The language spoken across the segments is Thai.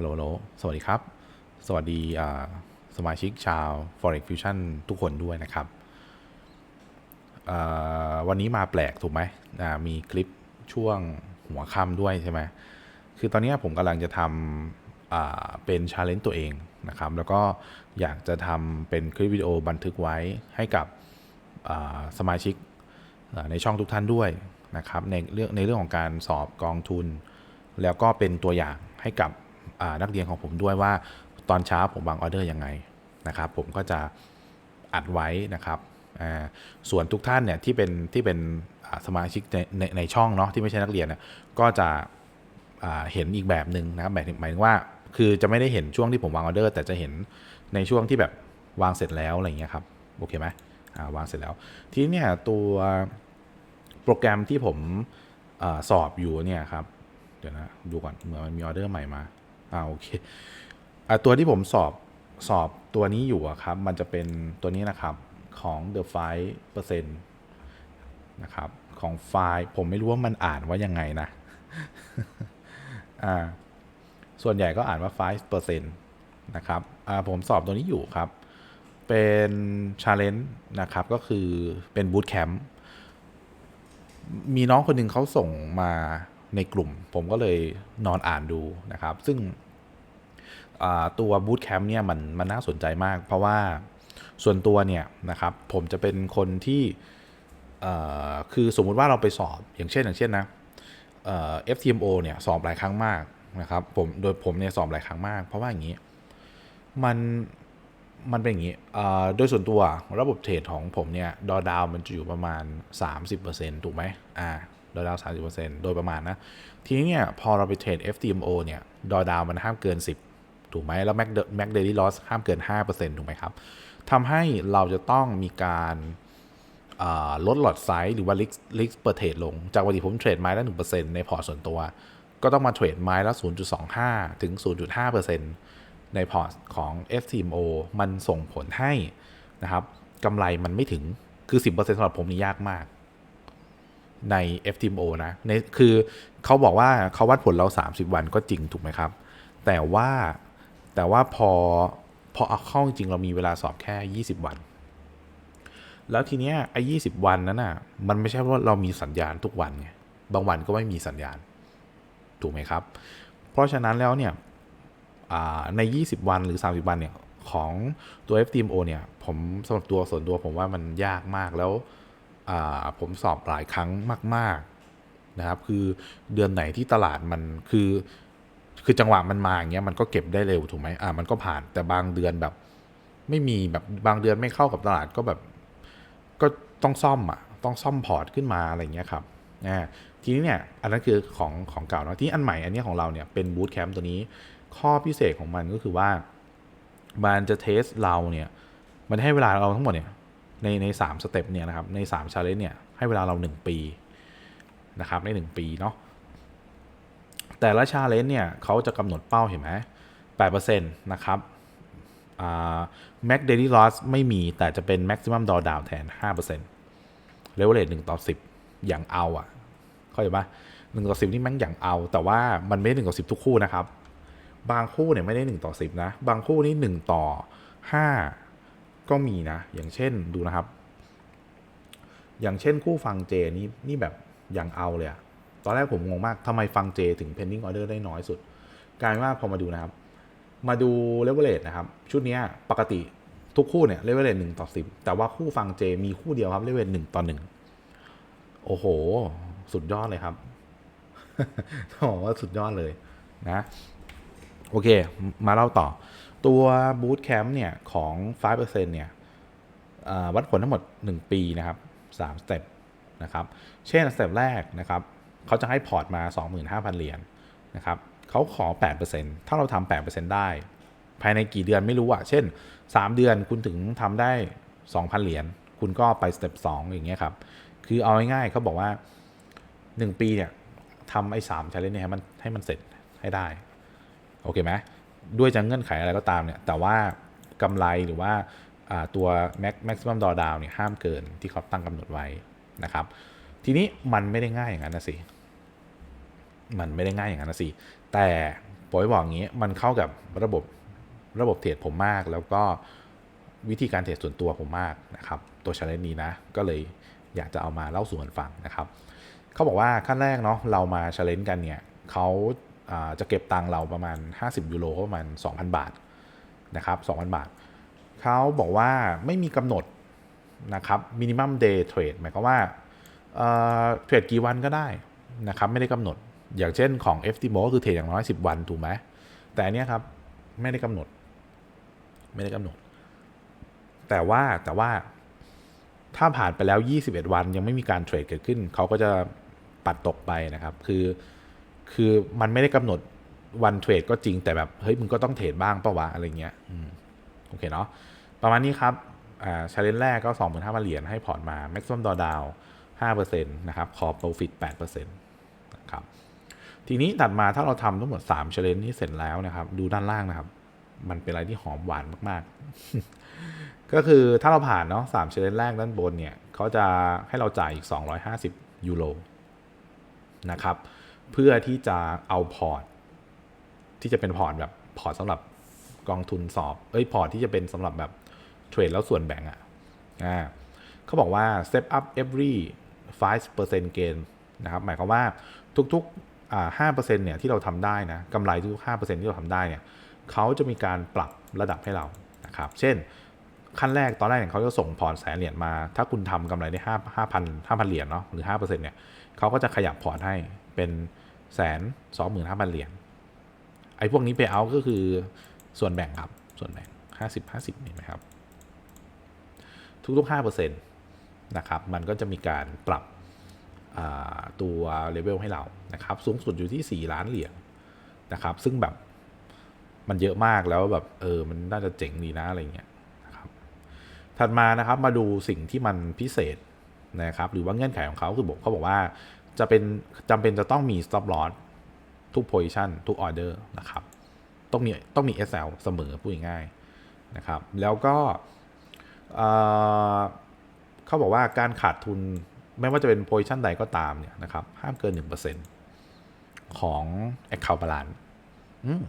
ฮัลโหลสวัสดีครับ สวัสดีสมาชิกชาว Forex Fusion ทุกคนด้วยนะครับ วันนี้มาแปลกถูกไหม มีคลิปช่วงหัวค่ำด้วยใช่ไหม คือตอนนี้ผมกำลังจะทำเป็นชาเลนจ์ตัวเองนะครับ แล้วก็อยากจะทำเป็นคลิปวิดีโอบันทึกไว้ให้กับสมาชิกในช่องทุกท่านด้วยนะครับในเรื่องในเรื่องของการสอบกองทุน แล้วก็เป็นตัวอย่างให้กับ นักเรียนของผมด้วยว่าตอนเช้าผมวางออเดอร์ยังไงนะครับผมก็จะอัดไว้นะครับส่วนทุกท่านเนี่ยที่เป็นที่เป็นสมาชิกในในในช่องเนาะที่ไม่ใช่นักเรียนเนี่ยก็จะเห็นอีกแบบหนึ่งนะครับหมายถึงหมายถึงว่าคือจะไม่ได้เห็นช่วงที่ผมวางออเดอร์ แต่จะเห็นในช่วงที่แบบวางเสร็จแล้วอะไรอย่างเงี้ยครับโอเคไหมวางเสร็จแล้ว ทีนี้เนี่ยตัวโปรแกรมที่ผมอสอบอยู่เนี่ยครับ เดี๋ยวนะดูก่อนเหมือนมันมีออเดอร์ใหม่มา อ่าโอเคอ่าตัวที่ผมสอบสอบตัวนี้อยู่อะครับ มันจะเป็นตัวนี้นะครับของ The 5%นะครับของไฟล์ผมไม่รู้ว่ามันอ่านว่ายังไงนะอ่าส่วนใหญ่ก็อ่านว่า5%นะครับอ่าผมสอบตัวนี้อยู่ครับ เป็น challenge นะครับ ก็คือเป็น boot camp มีน้องคนหนึ่งเขาส่งมา ในกลุ่ม ผมก็เลยนอนอ่านดูนะครับ ซึ่งตัว boot camp เนี่ยมันมันน่าสนใจมาก เพราะว่าส่วนตัวเนี่ยนะครับผมจะเป็นคนที่คือสมมุติว่าเราไปสอบอย่างเช่นอย่างเช่นนะเอ่อ FTMO เนี่ยสอบหลายครั้งมากนะครับผมโดยผมเนี่ยสอบหลายครั้งมาก เพราะว่าอย่างนี้มันมันเป็นอย่างนี้โดยส่วนตัวระบบเทรดของผมเนี่ยดอดาวมันจะอยู่ประมาณ 30%ถูกไหมอ่า ดอดาว 30%โดยประมาณนะ ทีนี้เนี่ยพอเราไปเทรด FTMO เนี่ยดอดาวมันห้ามเกิน 10 ถูกไหมแล้ว Mac Mac Daily Loss ห้ามเกิน 5%ถูกไหมครับทำให้เราจะต้องมีการาลดหลอดไซส์หรือว่าลิกลิกเปอร์เทรดลง จากวันที่ผมเทรดไม้ละ1%ในพอร์ตส่วนตัว ก็ต้องมาเทรดไม้ละ 0.25 ถึง 0.5%ในพอร์ตของ FTMO มันส่งผลให้นะครับกำไรมันไม่ถึงคือ 10%สำหรับผมนี่ยากมาก ใน FTMO นะในคือเขาบอกว่าเขาวัดผลเรา 30 วันก็จริงถูกไหมครับ แต่ว่าแต่ว่าพอพอเอาเข้าจริงเรามีเวลาสอบแค่ 20 วัน แล้วทีเนี้ยไอ้ยีวันนั้นน่ะมันไม่ใช่ว่าเรามีสัญญาณทุกวันไงบางวันก็ไม่มีสัญญาณ ถูกไหมครับ เพราะฉะนั้นแล้วเนี่ยใน 20 วันหรือ 30 วันเนี่ยของตัว FTMO เนี่ยผมสำหรับตัวส่วนตัวผมว่ามันยากมากแล้ว ผมสอบหลายครั้งมาก ๆนะครับ คือเดือนไหนที่ตลาดมันคือ คือจังหวะมันมาอย่างเงี้ยมันก็เก็บได้เร็วถูกไหมอ่ามันก็ผ่านแต่บางเดือนแบบ ไม่มีแบบบางเดือนไม่เข้ากับตลาดก็แบบ ก็ต้องซ่อมอะต้องซ่อมพอร์ตขึ้นมาอะไรเงี้ยครับอ่าทีนี้เนี่ยอันนั้นคือของของเก่าเนาะที่อันใหม่อันนี้ของเราเนี่ยเป็นบูตแคมป์ตัวนี้ ข้อพิเศษของมันก็คือว่ามันจะเทสเราเนี่ยมันให้เวลาเราทั้งหมดเนี่ย ในในสามสเต็ปเนี่ยนะครับในสามชาเลนจ์เนี่ยให้เวลาเราหนึ่งปีนะครับในหนึ่งปีเนาะแต่ละชาเลนจ์เนี่ยเขาจะกำหนดเป้าเห็นไหมแปดเปอร์เซ็นต์นะครับอ่า Mac Daily Loss ไม่มีแต่จะเป็น Maximum Drawdown แทน5% Leverage 1ต่อ10อย่างเอาอะเข้าใจปะหนึ่งต่อสิบนี่แม่งอย่างเอา แต่ว่ามันไม่ได้หนึ่งต่อสิบทุกคู่นะครับ บางคู่เนี่ยไม่ได้หนึ่งต่อสิบนะ บางคู่นี่หนึ่งต่อห้า ก็มีนะ อย่างเช่นดูนะครับ อย่างเช่นคู่ฟังเจนี่นี่แบบอย่างเอาเลยอะตอนแรกผมงงมากทำไมฟังเจถึง pending order ได้น้อยสุด กลายว่าพอมาดูนะครับ มาดูเลเวลเลตนะครับ ชุดนี้ปกติทุกคู่เนี่ยเลเวลเลตหนึ่งต่อสิบแต่ว่าคู่ฟังเจมีคู่เดียวครับเลเวลหนึ่งต่อหนึ่งโอ้โห สุดยอดเลยครับต้องบอกว่าสุดยอดเลยนะ โอเค มาเล่าต่อ ตัวบูตแคมป์เนี่ยของ 5%เนี่ยวัดผลทั้งหมด 1 ปีนะครับ3สเต็ปนะครับ เช่นสเต็ปแรกนะครับเขาจะให้พอร์ตมา 25,000 เหรียญนะครับเขาขอ 8%ถ้าเราทำ 8%ได้ ภายในกี่เดือนไม่รู้อะเช่น 3 เดือนคุณถึงทำได้ 2,000 เหรียญ คุณก็ไปสเต็ป2อย่างเงี้ยครับ คือเอาง่ายๆเขาบอกว่า 1 ปีเนี่ยทำไอ้สามชาเลนจ์เนี่ยให้มันให้มันเสร็จให้ได้ โอเคไหม ด้วยจะเงื่อนไขอะไรก็ตามเนี่ยแต่ว่ากำไรหรือว่าตัว max maximum drawdown เนี่ยห้ามเกินที่เขาตั้งกำหนดไว้นะครับ ทีนี้มันไม่ได้ง่ายอย่างนั้นนะสิ มันไม่ได้ง่ายอย่างนั้นนะสิ แต่ผมจะบอกว่างี้มันเข้ากับระบบระบบเทรดผมมาก แล้วก็วิธีการเทรดส่วนตัวผมมากนะครับ ตัวชาเลนนี้นะ ก็เลยอยากจะเอามาเล่าสู่กันฟังนะครับ เขาบอกว่าขั้นแรกเนาะเรามาชาเลนกันเนี่ยเขา จะเก็บตังเราประมาณ 50 ยูโรก็ประมาณ 2,000 บาทนะครับ2,000 บาท เขาบอกว่าไม่มีกำหนดนะครับมินิมัมเดย์เทรดหมายความว่าเทรดกี่วันก็ได้นะครับไม่ได้กำหนดอย่างเช่นของ FTMO ก็คือเทรดอย่างน้อย 10 วันถูกไหมแต่อันเนี้ยครับไม่ได้กำหนด ไม่ได้กำหนด แต่ว่าแต่ว่าถ้าผ่านไปแล้ว 21 วันยังไม่มีการเทรดเกิดขึ้น เขาก็จะปัดตกไปนะครับ คือ คือมันไม่ได้กำหนดวันเทรดก็จริงแต่แบบเฮ้ยมึงก็ต้องเทรดบ้างปะวะอะไรเงี้ยโอเคเนาะประมาณนี้ครับอ่าชาเลนจ์แรกก็ 25,000เหรียญให้พอร์ตมา maximum drawdown 5%นะครับ call profit 8%นะครับทีนี้ถัดมาถ้าเราทำทั้งหมด3 challenge นี้เสร็จแล้วนะครับ ดูด้านล่างนะครับ มันเป็นอะไรที่หอมหวานมาก ๆ ก็คือถ้าเราผ่านเนาะสามชลเลนแรกด้านบนเนี่ยเขาจะให้เราจ่ายอีก 250 ยูโรนะครับ เพื่อที่จะเอาพอร์ต ที่จะเป็นพอร์ตแบบพอร์ตสำหรับกองทุนสอบ เอ้ยพอร์ตที่จะเป็นสำหรับแบบเทรดแล้วส่วนแบ่งอะ่ะอ่าเขาบอกว่า step up every 5% gain นะครับ หมายความว่าทุกๆอ่า5%เนี่ยที่เราทำได้นะกำไรทุก5%ที่เราทำได้เนี่ยเขาจะมีการปรับระดับให้เรานะครับ เช่น ขั้นแรกตอนแรกเนี่ยเขาจะส่งพอร์ตแสนเหรียญมา ถ้าคุณทำกำไรได้ห้าห้าพันห้าพันเหรียญเนาะหรือห้าเปอร์เซ็นต์เนี่ยเขาก็จะขยับพอร์ตให้เป็น แสนสองหมื่นห้าพันเหรียญไอ้พวกนี้ไปเอาก็คือส่วนแบ่งครับ ส่วนแบ่งห้าสิบห้าสิบเห็นไหมครับ ทุกๆห้าเปอร์เซ็นต์นะครับ มันก็จะมีการปรับตัวเลเวลให้เรานะครับ สูงสุดอยู่ที่ 4 ล้านเหรียญนะครับ ซึ่งแบบมันเยอะมากแล้วแบบเออมันน่าจะเจ๋งดีนะอะไรเงี้ยนะครับถัดมานะครับมาดูสิ่งที่มันพิเศษนะครับ หรือว่าเงื่อนไขของเขาคือบอกเขาบอกว่า จะเป็นจำเป็นจะต้องมี stop loss ทุก position ทุก order นะครับ ต้องมีต้องมี SL เสมอพูดง่ายนะครับ แล้วก็เขาบอกว่าการขาดทุนไม่ว่าจะเป็น position ใดก็ตามเนี่ยนะครับ ห้ามเกิน 1%ของ account balance อืม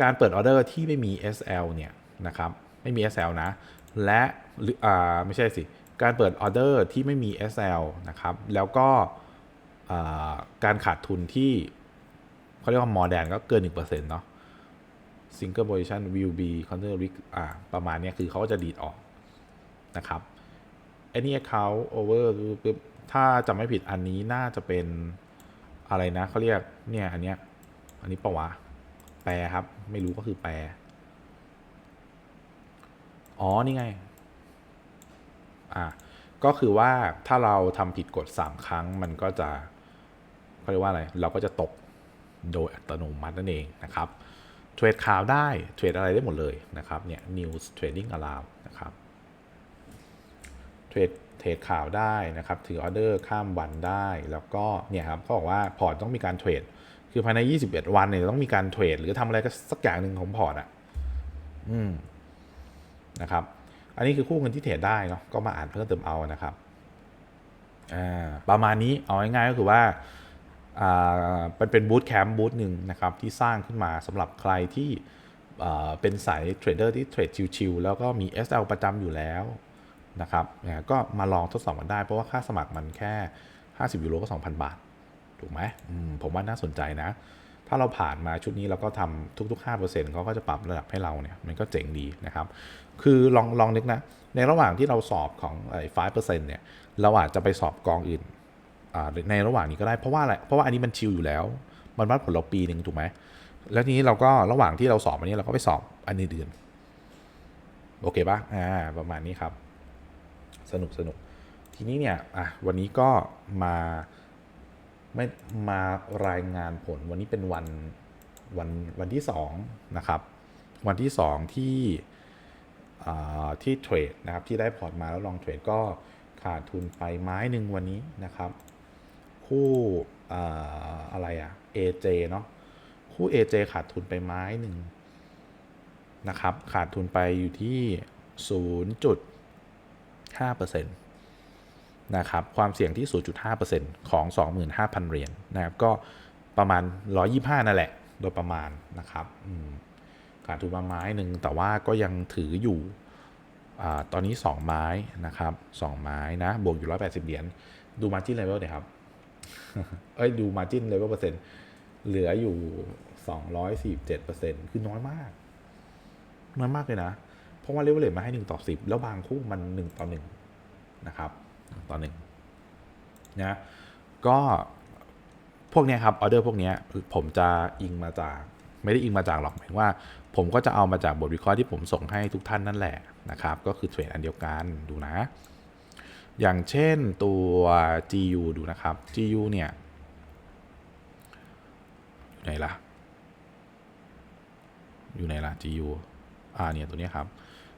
การเปิดออเดอร์ที่ไม่มี SL เนี่ยนะครับ ไม่มี SL นะ และหรืออ่าไม่ใช่สิ การเปิดออเดอร์ที่ไม่มี SL นะครับ แล้วก็การขาดทุนที่เขาเรียกว่า more than ก็เกิน 1%เนาะ single position will be counter risk อ่าประมาณนี้คือเขาจะดีดออกนะครับ any account over ถ้าจำไม่ผิดอันนี้น่าจะเป็นอะไรนะเขาเรียกเนี่ยอันเนี้ยอันนี้ปะวะ แปลครับ ไม่รู้ก็คือแปลอ๋อ นี่ไง อ่าก็คือว่าถ้าเราทำผิดกฎ 3 ครั้งมันก็จะเขาเรียกว่าอะไร เราก็จะตกโดยอัตโนมัตินั่นเองนะครับ เทรดข่าวได้ เทรดอะไรได้หมดเลยนะครับ เนี่ย news trading allow นะครับ เทรดเทรดข่าวได้นะครับ ถือออเดอร์ข้ามวันได้ แล้วก็เนี่ยครับเขาบอกว่าพอร์ตต้องมีการเทรด คือภายใน 21 วันเนี่ยต้องมีการเทรดหรือทำอะไรก็สักอย่างหนึ่งของพอร์ตอะ อืม นะครับ อันนี้คือคู่เงินที่เทรดได้เนาะก็มาอ่านเพิ่มเติมเอานะครับประมาณนี้เอาง่ายๆก็คือว่ามันเป็นบูธแคมป์บูธหนึ่งนะครับที่สร้างขึ้นมาสำหรับใครที่เป็นสายเทรดเดอร์ที่เทรดชิวๆแล้วก็มี SL ประจำอยู่แล้วนะครับก็มาลองทดสอบกันได้เพราะว่าค่าสมัครมันแค่ 50 ยูโรก็ 2,000 บาท ถูกไหมมผมว่าน่าสนใจนะ ถ้าเราผ่านมาชุดนี้เราก็ทำทุกๆ 5%เขาก็จะปรับระดับให้เราเนี่ยมันก็เจ๋งดีนะครับ คือลองลองนึกนะ ในระหว่างที่เราสอบของไอ้5%เปอร์เซ็นต์เนี่ย เราอาจจะไปสอบกองอื่นในระหว่างนี้ก็ได้เพราะว่าอะไรเพราะว่าอันนี้มันชิลอยู่แล้ว มันวัดผลเราปีหนึ่งถูกไหมแล้วทีนี้เราก็ระหว่างที่เราสอบอันนี้เราก็ไปสอบอันอื่นโอเคปะอ่าประมาณนี้ครับ สนุกสนุกทีนี้เนี่ยอะวันนี้ก็มาไม่มารายงานผลวันนี้เป็นวันวันวันที่สองนะครับ วันที่สองที่ ที่เทรดนะครับที่ได้พอร์ตมาแล้วลองเทรดก็ขาดทุนไปไม้หนึ่งวันนี้นะครับ คู่อ่าอะไรอะ AJ เนาะคู่ AJ ขาดทุนไปไม้หนึ่งนะครับ ขาดทุนไปอยู่ที่ 0.5%นะครับ ความเสี่ยงที่ 0.5%ของ 25,000 เหรียญนะครับ ก็ประมาณ 125 นั่นแหละ โดยประมาณนะครับอืม ขาดทุนมาไม้หนึ่งแต่ว่าก็ยังถืออยู่อตอนนี้ 2 ไม้นะครับ2ไม้นะบวกอยู่ 180 เหรียญดูมาจิ้นเลเวลเดี๋ยครับเอ้ยดูมาจิ้นเลเวลเปอร์เซ็นต์เหลืออยู่ 247เปอร์เซ็นต์คือน้อยมาก น้อยมากเลยนะ เพราะว่าเลเวลเลทมาให้ 1 ต่อ 10 แล้วบางคู่มัน 1 ต่อ 1 นะครับต่อ1นะก็พวกนี้ครับออเดอร์พวกนี้ผมจะอิงมาจาก ไม่ได้อิงมาจากหรอกหมายว่า ผมก็จะเอามาจากบทวิเคราะห์ที่ผมส่งให้ทุกท่านนั่นแหละนะครับ ก็คือเทรดอันเดียวกันดูนะ อย่างเช่นตัว GU ดูนะครับ GU เนี่ยอยู่ไหนล่ะ อยู่ไหนล่ะ GU อ่าเนี่ยตัวนี้ครับ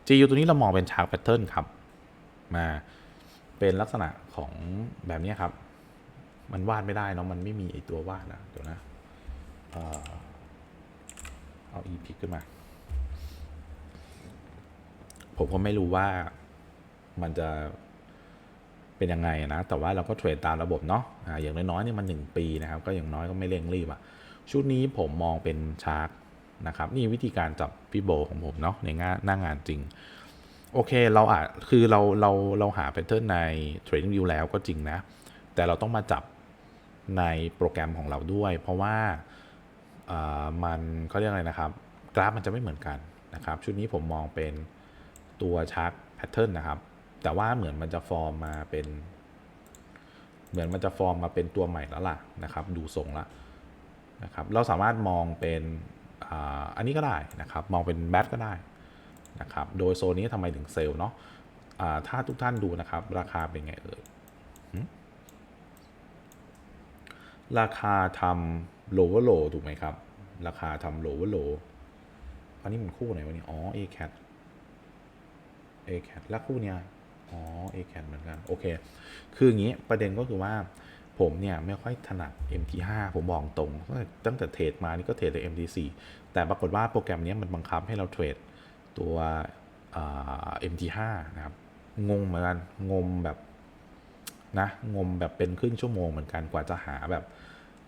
GU ตัวนี้เรามองเป็นชาร์ p แพทเทิร์นครับ มาเป็นลักษณะของแบบนี้ครับ มันวาดไม่ได้เนาะ มันไม่มีไอตัววาดนะ เดี๋ยวนะ เอาอีพิกขึ้นมา ผมก็ไม่รู้ว่ามันจะเป็นยังไงนะ แต่ว่าเราก็เทรดตามระบบเนาะอ่าอย่างน้อยๆเนี่ยมัน 1 ปีนะครับ ก็อย่างน้อยก็ไม่เร่งรีบอะชุดนี้ผมมองเป็นชาร์กนะครับ นี่วิธีการจับฟิโบของผมเนาะในงานหน้างานจริง โอเคเราอาจคือเราเราเราหาแพทเทิร์นใน Trading View แล้วก็จริงนะ แต่เราต้องมาจับในโปรแกรมของเราด้วย เพราะว่า มันเขาเรียกอะไรนะครับ กราฟมันจะไม่เหมือนกันนะครับ ชุดนี้ผมมองเป็นตัวชาร์ตแพทเทิร์นนะครับ แต่ว่าเหมือนมันจะฟอร์มมาเป็น เหมือนมันจะฟอร์มมาเป็นตัวใหม่แล้วล่ะนะครับ ดูทรงละนะครับเราสามารถมองเป็นอ,อันนี้ก็ได้นะครับ มองเป็นแบทก็ได้นะครับ โดยโซนนี้ทำไมถึงเซลล์เนาะถ้าทุกท่านดูนะครับ ราคาเป็นไงเอ่ยราคาทำ lower low ถูกไหมครับ ราคาทำ lower low อันนี้มันคู่ไหนวะเนี่อ๋อ a cat a cat แล้วคู่เนี้ยอ๋อ a cat เหมือนกัน โอเค คืออย่างนี้ประเด็นก็คือว่าผมเนี่ยไม่ค่อยถนัด MT5 ผมบอกตรง ตั้งแต่เทรดมานี่ก็เทรดแต่ MT4 แต่ปรากฏว่าโปรแกรมเนี้ยมันบังคับให้เราเทรดตัวอ่า MT5 นะครับ งงเหมือนกัน งมแบบนะ งมแบบเป็นครึ่งชั่วโมงเหมือนกัน กว่าจะหาแบบ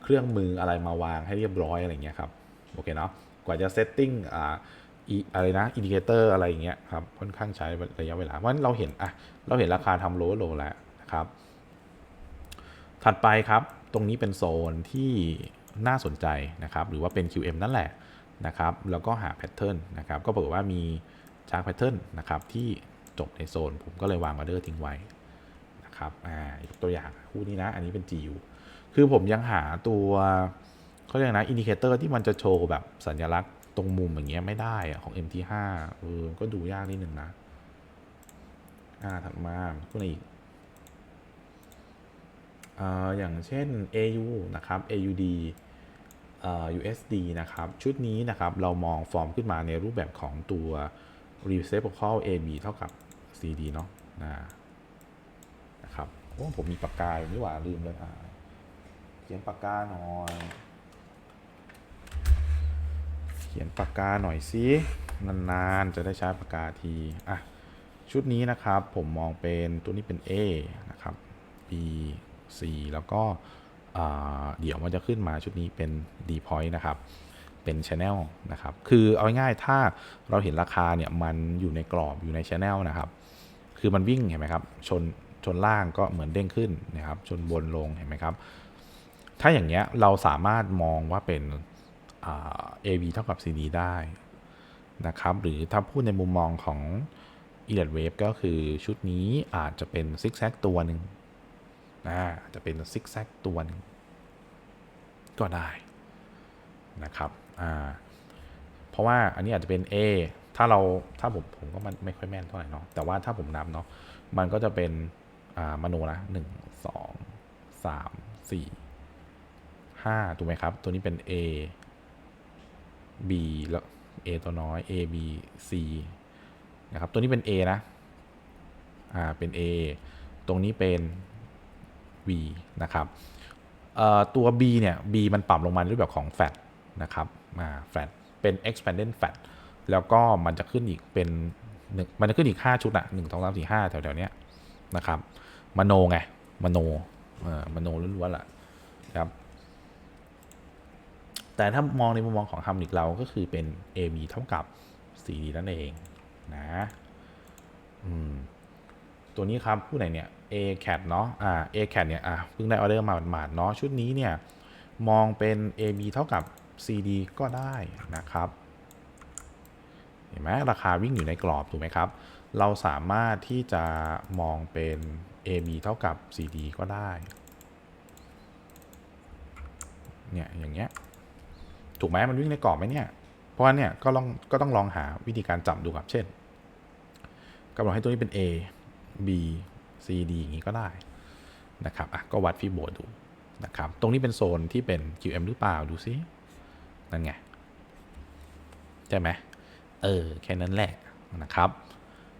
เครื่องมืออะไรมาวางให้เรียบร้อยอะไรเงี้ยครับโอเคเนาะกว่าจะเซตติ้งอ่าอะไรนะอินดิเคเตอร์อะไรอย่างเงี้ยครับค่อนข้างใช้ระยะเวลาเพราะฉะนั้นเราเห็นอะเราเห็นราคาทำโลโลแล้วนะครับ ถัดไปครับตรงนี้เป็นโซนที่น่าสนใจนะครับ หรือว่าเป็น QM นั่นแหละนะครับ แล้วก็หาแพทเทิร์นนะครับ ก็ปรากฏว่ามีชาร์ตแพทเทิร์นนะครับที่จบในโซน ผมก็เลยวางออเดอร์ทิ้งไว้นะครับอ่ายกตัวอย่างคู่นี้นะ อันนี้เป็น GU คือผมยังหาตัวเขาเรียกนะอินดิเคเตอร์ที่มันจะโชว์แบบสัญลักษณ์ตรงมุมอย่างเงี้ยไม่ได้อะของ MT5 เออก็ดูยากนิดหนึ่งนะอ่าถัดมาคู่ไหนอีกอ่าอย่างเช่น AU นะครับ AUD อ่า USD นะครับ ชุดนี้นะครับ เรามองฟอร์มขึ้นมาในรูปแบบของตัว reciprocal AB เท่ากับ CD เนาะนะนะครับโอ้ผมมีปากกาอยู่นี่หว่าลืมเลยอ่า เขียนปากกาหน่อย เขียนปากกาหน่อยสินานๆ จะได้ใช้ปากกาทีอะชุดนี้นะครับผมมองเป็นตัวนี้เป็น A นะครับ B C แล้วก็เดี๋ยวมันจะขึ้นมาชุดนี้เป็น D point นะครับ เป็น Channel นะครับ คือเอาง่ายๆถ้าเราเห็นราคาเนี่ยมันอยู่ในกรอบอยู่ใน Channel นะครับ คือมันวิ่งเห็นไหมครับ ชนชนล่างก็เหมือนเด้งขึ้นนะครับ ชนบนลงเห็นไหมครับ ถ้าอย่างเงี้ยเราสามารถมองว่าเป็นอ่า AV เท่ากับ CD ได้นะครับ หรือถ้าพูดในมุมมองของ e l i t Wave ก็คือชุดนี้อาจจะเป็นซิกแซกตัวหนึ่งนะอาจจะเป็นซิกแซกตัวหนึ่งก็ได้นะครับเพราะว่าอันนี้อาจจะเป็น A ถ้าเราถ้าผมผมก็มันไม่ค่อยแม่นเท่าไหร่เนาะแต่ว่าถ้าผมนับเนาะมันก็จะเป็นมโนนะหนึ่งสองสามสี่ ห้าถูกไหมครับ ตัวนี้เป็น A B แล้ว A ตัวน้อย A B C นะครับ ตัวนี้เป็น A นะ อ่า เป็น A ตรงนี้เป็น V นะครับเอ่อตัว B เนี่ย B มันปรับลงมาในรูปแบบของ fat นะครับอ่า fat เป็น expanded fat แล้วก็มันจะขึ้นอีกเป็นมันจะขึ้นอีก 5 ชุดอะหนึ่งสองสามสี่ห้าแถวๆเนี้ยนะครับมโนไงมโนเออมโนล้วนๆแหละครับ แต่ถ้ามองในมุมมองของ Harmonic เราก็คือเป็น AB เท่ากับ CD นั่นเองนะตัวนี้ครับผู้ไหนเนี่ย A cat เนาะอ่า A cat เนี่ยอะเพิ่งได้ออเดอร์มาหมาดๆเนาะชุดนี้เนี่ยมองเป็น AB เท่ากับ CD ก็ได้นะครับ เห็นไหมราคาวิ่งอยู่ในกรอบถูกไหมครับ เราสามารถที่จะมองเป็น AB เท่ากับ CD ก็ได้ เนี่ยอย่างเงี้ย ถูกไหมมันวิ่งในกรอบไหมเนี่ย เพราะว่าเนี่ยก็ลองก็ต้องลองหาวิธีการจับดูครับ เช่นกำหนดให้ตัวนี้เป็น A B C D อย่างนี้ก็ได้นะครับอะก็วัดฟีโบดูนะครับ ตรงนี้เป็นโซนที่เป็น QM หรือเปล่าดูซิ นั่นไง ใช่ไหมเออ แค่นั้นแหละนะครับ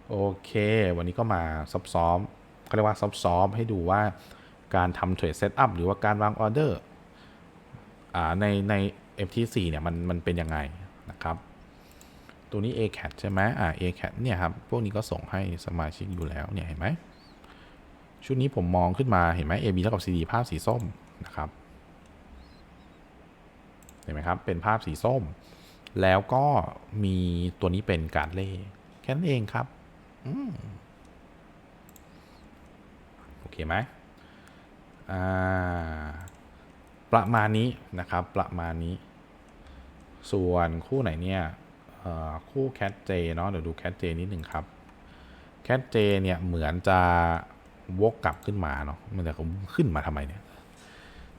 โอเค วันนี้ก็มาซับซ้อมเขาเรียกว่าซับซ้อมให้ดูว่าการทำเทรดเซตอัพหรือว่าการวางออเดอร์อ่าในใน FT4 เนี่ยมันมันเป็นยังไงนะครับ ตัวนี้ ACAT ใช่ไหมอ่า ACAT เนี่ยครับ พวกนี้ก็ส่งให้สมาชิกอยู่แล้วเนี่ยเห็นไหมชุดนี้ผมมองขึ้นมาเห็นไหม AB เท่ากับ CD ภาพสีส้มนะครับเห็นไหมครับ เป็นภาพสีส้ม แล้วก็มีตัวนี้เป็นการเล่แค่นั้นเองครับอโอเคไหมอ่าประมาณนี้นะครับ ประมาณนี้ ส่วนคู่ไหนเนี่ยคู่แคทเจเนาะเดี๋ยวดูแคทเจนิดหนึ่งครับแคทเจเนี่ยเหมือนจะวกกลับขึ้นมาเนาะมันจะขึ้นมาทำไมเนี่ย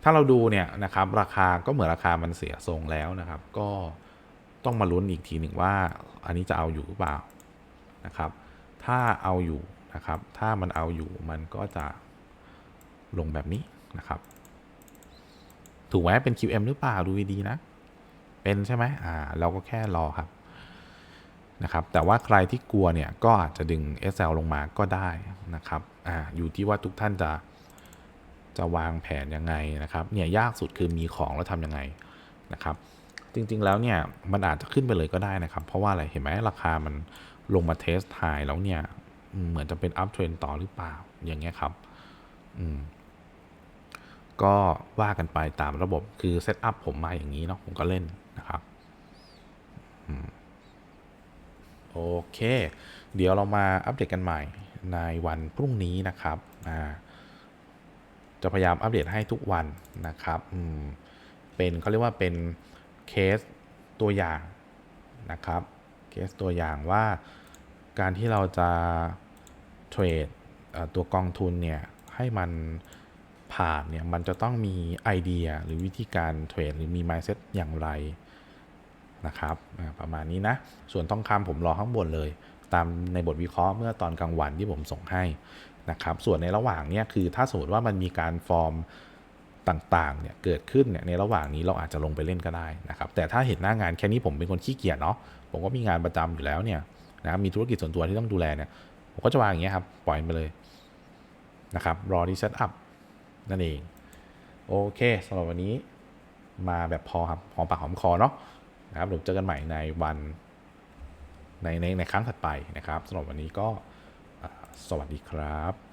ถ้าเราดูเนี่ยนะครับ ราคาก็เหมือนราคามันเสียทรงแล้วนะครับ ก็ต้องมาลุ้นอีกทีหนึ่งว่า อันนี้จะเอาอยู่หรือเปล่านะครับ ถ้าเอาอยู่นะครับ ถ้ามันเอาอยู่มันก็จะลงแบบนี้นะครับ ถูกไหมเป็น QM หรือเปล่าดูดีๆนะ เป็นใช่ไหมอ่าเราก็แค่รอครับนะครับแต่ว่าใครที่กลัวเนี่ยก็อาจจะดึง SL ลงมาก็ได้นะครับอ่าอยู่ที่ว่าทุกท่านจะจะวางแผนยังไงนะครับเนี่ยยากสุดคือมีของแล้วทำยังไงนะครับจริงๆแล้วเนี่ยมันอาจจะขึ้นไปเลยก็ได้นะครับ เพราะว่าอะไรเห็นไหมราคามันลงมาเทสไฮแล้วเนี่ยเหมือนจะเป็นอัพเทรนต่อหรือเปล่าอย่างเงี้ยครับอืม ก็ว่ากันไปตามระบบคือเซตอัพผมมาอย่างนี้เนาะผมก็เล่นนะครับโอเค เดี๋ยวเรามาอัปเดตกันใหม่ในวันพรุ่งนี้นะครับจะพยายามอัปเดตให้ทุกวันนะครับเป็นเขาเรียกว่าเป็นเคสตัวอย่างนะครับ เคสตัวอย่างว่าการที่เราจะเทรดตัวกองทุนเนี่ยให้มัน ผ่านเนี่ยมันจะต้องมีไอเดียหรือวิธีการเทรดหรือมี mindset อย่างไรนะครับประมาณนี้นะ ส่วนทองคำผมรอข้างบนเลย ตามในบทวิเคราะห์เมื่อตอนกลางวันที่ผมส่งให้นะครับส่วนในระหว่างเนี้ยคือถ้าสมมติว่ามันมีการฟอร์มต่างๆเนี่ยเกิดขึ้นเนี่ยในระหว่างนี้เราอาจจะลงไปเล่นก็ได้นะครับแต่ถ้าเห็นหน้างานแค่นี้ผมเป็นคนขี้เกียจเนาะผมก็มีงานประจำอยู่แล้วเนี่ยนะมีธุรกิจส่วนตัวที่ต้องดูแลเนี่ยผมก็จะวางอย่างเงี้ยครับปล่อยไปเลยนะครับรอที่เซตอัพ นั่นเอง โอเคสำหรับวันนี้มาแบบพอครับหอมปากหอมคอเนาะนะครับเดี๋ยวเจอกันใหม่ในวันในในในครั้งถัดไปนะครับสำหรับวันนี้ก็สวัสดีครับ